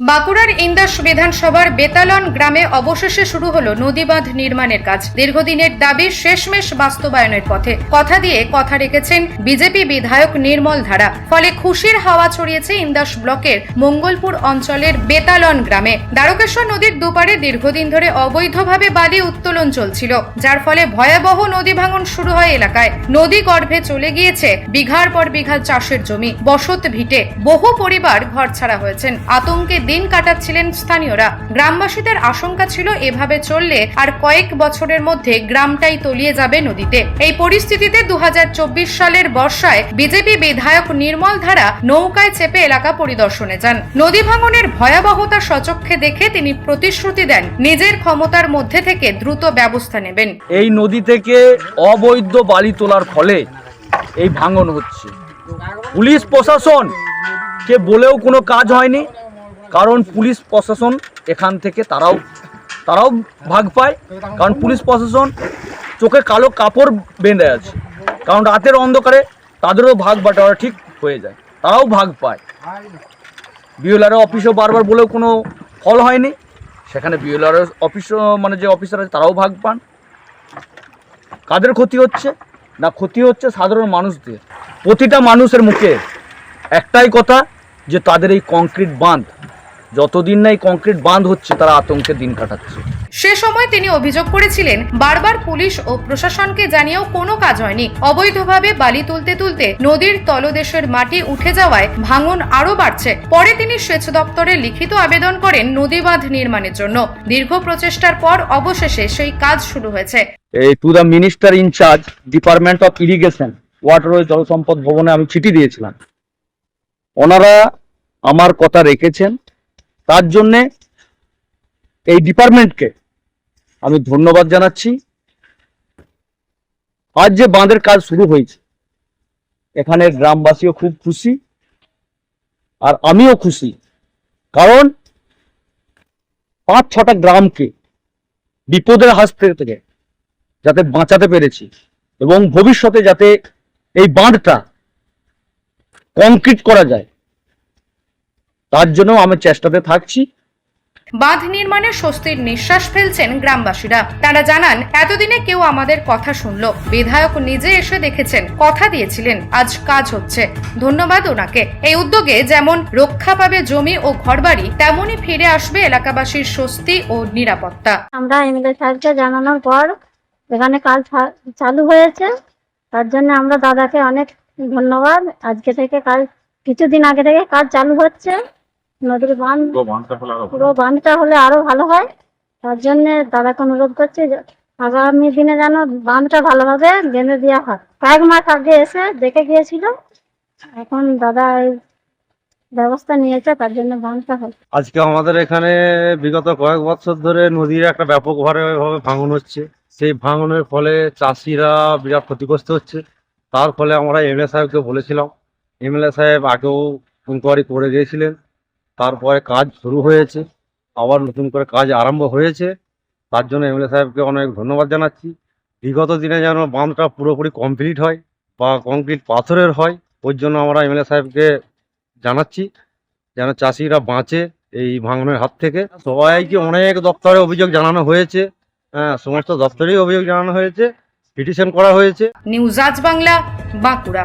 বাঁকুড়ার ইন্দাস বিধানসভার বেতালন গ্রামে অবশেষে শুরু হলো নদীবাঁধ নির্মাণের কাজ। দীর্ঘদিনের দাবি শেষমেশ বাস্তবায়নের পথে। কথা দিয়ে কথা রেখেছেন বিজেপি বিধায়ক নির্মল ধারা। ফলে খুশির হাওয়া ছড়িয়েছে ইন্দাস ব্লকের মঙ্গলপুর অঞ্চলের বেতালন গ্রামে। দ্বারকেশ্বর নদীর দুপারে দীর্ঘদিন ধরে অবৈধভাবে বালি উত্তোলন চলছিল, যার ফলে ভয়াবহ নদী ভাঙন শুরু হয় এলাকায়। নদী গর্ভে চলে গিয়েছে বিঘার পর বিঘা চাষের জমি। বসত ভিটে বহু পরিবার ঘর ছাড়া হয়েছেন। আতঙ্কে দিন কাটাচ্ছিলেন স্থানীয়রা। গ্রামবাসীদের আশঙ্কা ছিল এভাবে চললে আর কয়েক বছরের মধ্যে গ্রামটাই তলিয়ে যাবে নদীতে। এই পরিস্থিতিতে দু হাজার চব্বিশ সালের বর্ষায় বিজেপি বিধায়ক নির্মল ধারা নৌকায় চেপে এলাকা পরিদর্শনে যান। নদী ভাঙনের ভয়াবহতা সচক্ষে দেখে তিনি প্রতিশ্রুতি দেন নিজের ক্ষমতার মধ্যে থেকে দ্রুত ব্যবস্থা নেবেন। এই নদী থেকে অবৈধ বালি তোলার ফলে এই ভাঙন হচ্ছে। পুলিশ প্রশাসন কে বলেও কোনো কাজ হয়নি। কারণ পুলিশ প্রশাসন এখান থেকে তারাও তারাও ভাগ পায়। কারণ পুলিশ প্রশাসন চোখে কালো কাপড় বেঁধে আছে। কারণ রাতের অন্ধকারে তাদেরও ভাগ বাটোয়ারা ঠিক হয়ে যায়। তারাও ভাগ পায়। বিওলারের অফিসও বারবার বলেও কোনো ফল হয়নি। সেখানে বিওলারের অফিস মানে যে অফিসার আছে, তারাও ভাগ পান। কাদের ক্ষতি হচ্ছে? না, ক্ষতি হচ্ছে সাধারণ মানুষদের। প্রতিটা মানুষের মুখে একটাই কথা, যে তাদের এই কংক্রিট বাঁধ যতদিন না এই কংক্রিট বাঁধ হচ্ছে তারা আতঙ্কে দিন কাটাচ্ছে। সে সময় তিনি অভিযোগ করেছিলেন বারবার পুলিশ ও প্রশাসনকে জানিয়েও কোনো কাজ হয়নি। অবৈধভাবে বালি তুলতে তুলতে নদীর তলদেশের মাটি উঠে যাওয়ায় ভাঙন আরও বাড়ছে। পরে তিনি সেচ দপ্তরে লিখিত আবেদন করেন নদী বাঁধ নির্মাণের জন্য। দীর্ঘ প্রচেষ্টার পর অবশেষে সেই কাজ শুরু হয়েছে। এই to the minister in charge department of irrigation water ও জল সম্পদ ভবনে আমি চিঠি দিয়েছিলাম। ওনারা আমার কথা রেখেছেন। তার জন্যে এই ডিপার্টমেন্টকে আমি ধন্যবাদ জানাচ্ছি। আজ যে বাঁধের কাজ শুরু হয়েছে, এখানে গ্রামবাসীও খুব খুশি আর আমিও খুশি। কারণ পাঁচ ছটা গ্রামকে বিপদের হাত থেকে যাতে বাঁচাতে পেরেছি এবং ভবিষ্যতে যাতে এই বাঁধটা কংক্রিট করা যায় তার জন্য আমি চেষ্টাতে থাকছি। বাঁধ নির্মাণের স্বস্তির নিঃশ্বাস ফেলছেন গ্রামবাসীরা। তারা জানান এতদিনে কেউ আমাদের কথা শুনল। বিধায়ক নিজে এসে দেখেছেন কথা দিয়েছিলেন। আজ কাজ হচ্ছে। ধন্যবাদ ওনাকে। এই উদ্যোগে যেমন রক্ষা পাবে জমি ও ঘরবাড়ি তেমনই ফিরে আসবে এলাকাবাসীর স্বস্তি ও নিরাপত্তা। আমরা এমএলএ সাহেবকে জানানোর পর এখানে কাজ চালু হয়েছে। তার জন্য আমরা দাদাকে অনেক ধন্যবাদ। আজকে থেকে কাজ কিছুদিন আগে থেকে কাজ চালু হচ্ছে। নদীর বাঁধ পুরো বাঁধটা হলে আরও ভালো। হয়। তার জন্য দাদাকে অনুরোধ করছি যে আগামী দিনে যেন বাঁধটা ভালোভাবে বেঁধে দেওয়া হয়। কয়েক মাস আগে এসে দেখে গিয়েছিল। এখন দাদা ব্যবস্থা নিয়েছে তার জন্য বাঁধটা হয় আজকে আমাদের এখানে বিগত কয়েক বছর ধরে নদীর একটা ব্যাপকভাবে ভাবে ভাঙন হচ্ছে। সেই ভাঙনের ফলে চাষিরা বিরাট ক্ষতিগ্রস্ত হচ্ছে। তার ফলে আমরা এমএলএ সাহেবকে বলেছিলাম এমএলএ সাহেব আগেও ইনকোয়ারি করে দিয়েছিলেন তারপরে কাজ শুরু হয়েছে, আবার নতুন করে কাজ আরম্ভ হয়েছে। তার জন্য এমএলএ সাহেবকে অনেক ধন্যবাদ জানাচ্ছি। বিগত দিনে যেন বাঁধটা পুরোপুরি কমপ্লিট হয় বা কংক্রিট পাথরের হয় ওর জন্য আমরা এমএলএ সাহেবকে জানাচ্ছি, যেন চাষিরা বাঁচে এই ভাঙনের হাত থেকে। সবাইকে অনেক দপ্তরে অভিযোগ জানানো হয়েছে হ্যাঁ সমস্ত দপ্তরেই অভিযোগ জানানো হয়েছে, পিটিশন করা হয়েছে। নিউজ আজ Bangla, Bankura.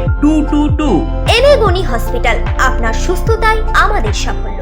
two two two MA Gani hospital আপনার সুস্থতাই আমাদের সাফল্য।